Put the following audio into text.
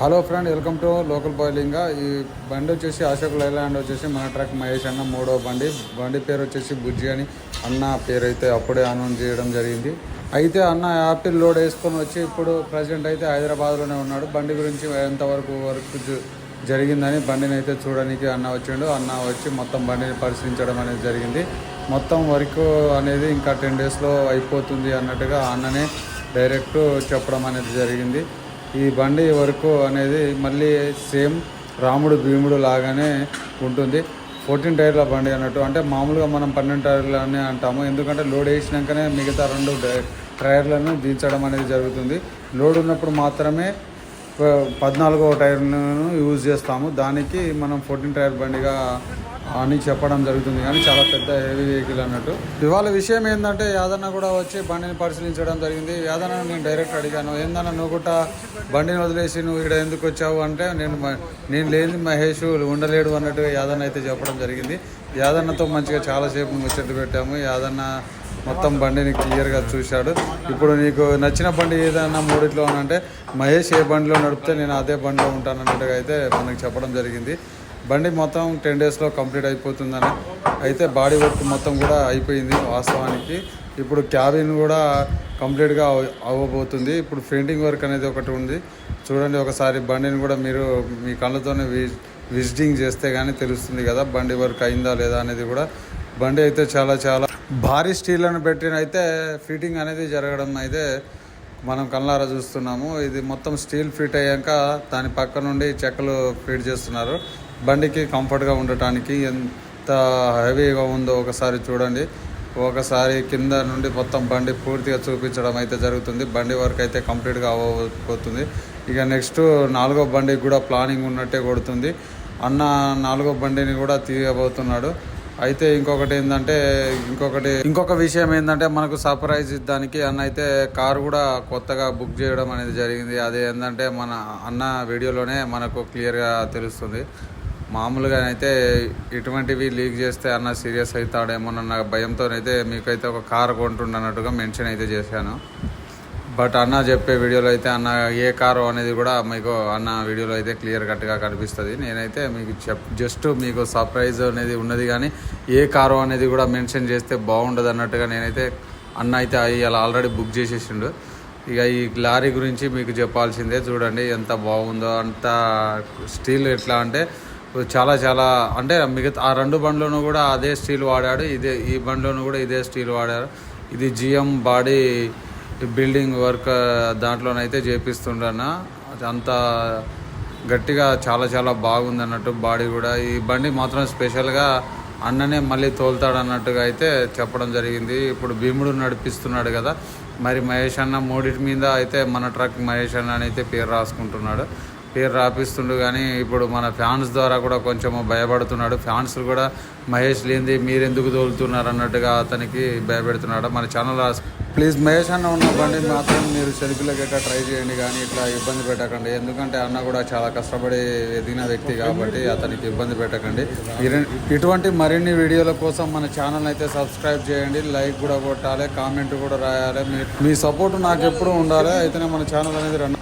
Hello friend welcome to local boiling ఈ బండి వచ్చేసి అశోక్ లైలాండ్ వచ్చేసి మన ట్రక్ మహేష్ అన్న మూడో బండి. బండి పేరు వచ్చేసి బుజ్జి అని అన్న పేరు అయితే అప్పుడే అనౌన్స్ చేయడం జరిగింది. అయితే అన్న యాపిల్ లోడ్ వేసుకొని వచ్చి ఇప్పుడు ప్రజెంట్ అయితే హైదరాబాద్లోనే ఉన్నాడు. బండి గురించి ఎంతవరకు వర్క్ జ- జరిగిందని బండిని అయితే చూడడానికి అన్న వచ్చిండు. అన్న వచ్చి మొత్తం బండిని పరిశీలించడం అనేది జరిగింది. మొత్తం వర్క్ అనేది ఇంకా టెన్ డేస్లో అయిపోతుంది అన్నట్టుగా అన్ననే డైరెక్ట్ చెప్పడం అనేది జరిగింది. ఈ బండి వరకు అనేది మళ్ళీ సేమ్ రాముడు భీముడు లాగానే ఉంటుంది. ఫోర్టీన్ టైర్ల బండి అన్నట్టు. అంటే మామూలుగా మనం పన్నెండు టైర్లు అని అంటాము. ఎందుకంటే లోడ్ వేసినాకనే మిగతా రెండు టైర్లను దించడం అనేది జరుగుతుంది. లోడ్ ఉన్నప్పుడు మాత్రమే పద్నాలుగో టైర్లను యూజ్ చేస్తాము. దానికి మనం ఫోర్టీన్ టైర్ బండిగా అని చెప్పడం జరుగుతుంది. కానీ చాలా పెద్ద హెవీ వెహికల్ అన్నట్టు. ఇవాళ విషయం ఏంటంటే యాదన్న కూడా వచ్చి బండిని పరిశీలించడం జరిగింది. యాదన్న నేను డైరెక్ట్ అడిగాను. ఏందన్న నువ్వు కూడా బండిని వదిలేసి నువ్వు ఇక్కడ ఎందుకు వచ్చావు? అంటే నేను మ- నేను లేని మహేష్ ఉండలేడు అన్నట్టుగా యాదన్న అయితే చెప్పడం జరిగింది. యాదన్నతో మంచిగా చాలాసేపు ముచ్చట్లు పెట్టాము. యాదన్న మొత్తం బండిని క్లియర్గా చూశాడు. ఇప్పుడు నీకు నచ్చిన బండి ఏదైనా మూడిట్లో అంటే మహేష్ ఏ బండిలో నడిపితే నేను అదే బండిలో ఉంటాను అన్నట్టుగా అయితే మనకి చెప్పడం జరిగింది. బండి మొత్తం టెన్ డేస్లో కంప్లీట్ అయిపోతుందని. అయితే బాడీ వర్క్ మొత్తం కూడా అయిపోయింది వాస్తవానికి. ఇప్పుడు క్యాబిన్ కూడా కంప్లీట్గా అవ్వబోతుంది. ఇప్పుడు పెయింటింగ్ వర్క్ అనేది ఒకటి ఉంది. చూడండి ఒకసారి బండిని కూడా మీరు మీ కళ్ళతోనే వి విజిటింగ్ చేస్తే కానీ తెలుస్తుంది కదా బండి వర్క్ అయిందా లేదా అనేది కూడా. బండి అయితే చాలా చాలా భారీ స్టీల్లను పెట్టిన అయితే ఫిట్టింగ్ అనేది జరగడం అయితే మనం కళ్ళారా చూస్తున్నాము. ఇది మొత్తం స్టీల్ ఫిట్ అయ్యాక దాని పక్క నుండి చెక్కలు ఫిట్ చేస్తున్నారు. బండికి కంఫర్ట్గా ఉండటానికి ఎంత హెవీగా ఉందో ఒకసారి చూడండి. ఒకసారి కింద నుండి మొత్తం బండి పూర్తిగా చూపించడం అయితే జరుగుతుంది. బండి వర్క్ అయితే కంప్లీట్గా అవ్వబోతుంది. ఇక నెక్స్ట్ నాలుగో బండికి కూడా ప్లానింగ్ ఉన్నట్టే కొడుతుంది. అన్న నాలుగో బండిని కూడా తీయబోతున్నాడు. అయితే ఇంకొకటి ఏంటంటే ఇంకొకటి ఇంకొక విషయం ఏంటంటే మనకు సర్ప్రైజ్ ఇద్దానికి అన్న అయితే కారు కూడా కొత్తగా బుక్ చేయడం అనేది జరిగింది. అది ఏంటంటే మన అన్న వీడియోలోనే మనకు క్లియర్గా తెలుస్తుంది. మామూలుగా అయితే ఇటువంటివి లీక్ చేస్తే అన్న సీరియస్ అవుతాడేమోనన్న భయంతోనైతే మీకైతే ఒక కారు కొంటుండన్నట్టుగా మెన్షన్ అయితే చేశాను. బట్ అన్న చెప్పే వీడియోలో అయితే అన్న ఏ కారు అనేది కూడా మీకు అన్న వీడియోలో అయితే క్లియర్ కట్గా కనిపిస్తుంది. నేనైతే మీకు చెప్ జస్ట్ మీకు సర్ప్రైజ్ అనేది ఉన్నది కానీ ఏ కారు అనేది కూడా మెన్షన్ చేస్తే బాగుండదు అన్నట్టుగా నేనైతే అన్న అయితే ఇలా ఆల్రెడీ బుక్ చేసేసిండు. ఇక ఈ లారీ గురించి మీకు చెప్పాల్సిందే. చూడండి ఎంత బాగుందో అంత స్టీల్ ఎట్లా అంటే చాలా చాలా అంటే మిగతా ఆ రెండు బండ్లోనూ కూడా అదే స్టీల్ వాడాడు ఇదే ఈ బండ్లోనూ కూడా ఇదే స్టీల్ వాడారు. ఇది జిఎం బాడీ బిల్డింగ్ వర్క్ దాంట్లోనైతే చేపిస్తుండన్న. అంత గట్టిగా చాలా చాలా బాగుంది అన్నట్టు బాడీ కూడా. ఈ బండి మాత్రం స్పెషల్గా అన్ననే మళ్ళీ తోలుతాడు అన్నట్టుగా అయితే చెప్పడం జరిగింది. ఇప్పుడు భీముడు నడిపిస్తున్నాడు కదా. మరి మహేష్ అన్న మూడింటి మీద అయితే మన ట్రక్ మహేష్ అన్న అని అయితే పేరు రాసుకుంటున్నాడు. పేరు రాపిస్తుండు కానీ ఇప్పుడు మన ఫ్యాన్స్ ద్వారా కూడా కొంచెం భయపడుతున్నాడు. ఫ్యాన్స్ కూడా మహేష్ లేనిది మీరు ఎందుకు తోలుతున్నారు అన్నట్టుగా అతనికి భయపెడుతున్నాడు. మన ఛానల్ ప్లీజ్ మహేష్ అన్న ఉన్న బండి మాత్రం మీరు సెల్ఫీలో గట్రా ట్రై చేయండి కానీ ఇట్లా ఇబ్బంది పెట్టకండి. ఎందుకంటే అన్న కూడా చాలా కష్టపడి ఎదిగిన వ్యక్తి కాబట్టి అతనికి ఇబ్బంది పెట్టకండి. ఇటువంటి మరిన్ని వీడియోల కోసం మన ఛానల్ అయితే సబ్స్క్రైబ్ చేయండి. లైక్ కూడా కొట్టాలి కామెంట్ కూడా రాయాలి. మీ మీ సపోర్ట్ నాకు ఎప్పుడు ఉండాలి. అయితేనే మన ఛానల్ అనేది రన్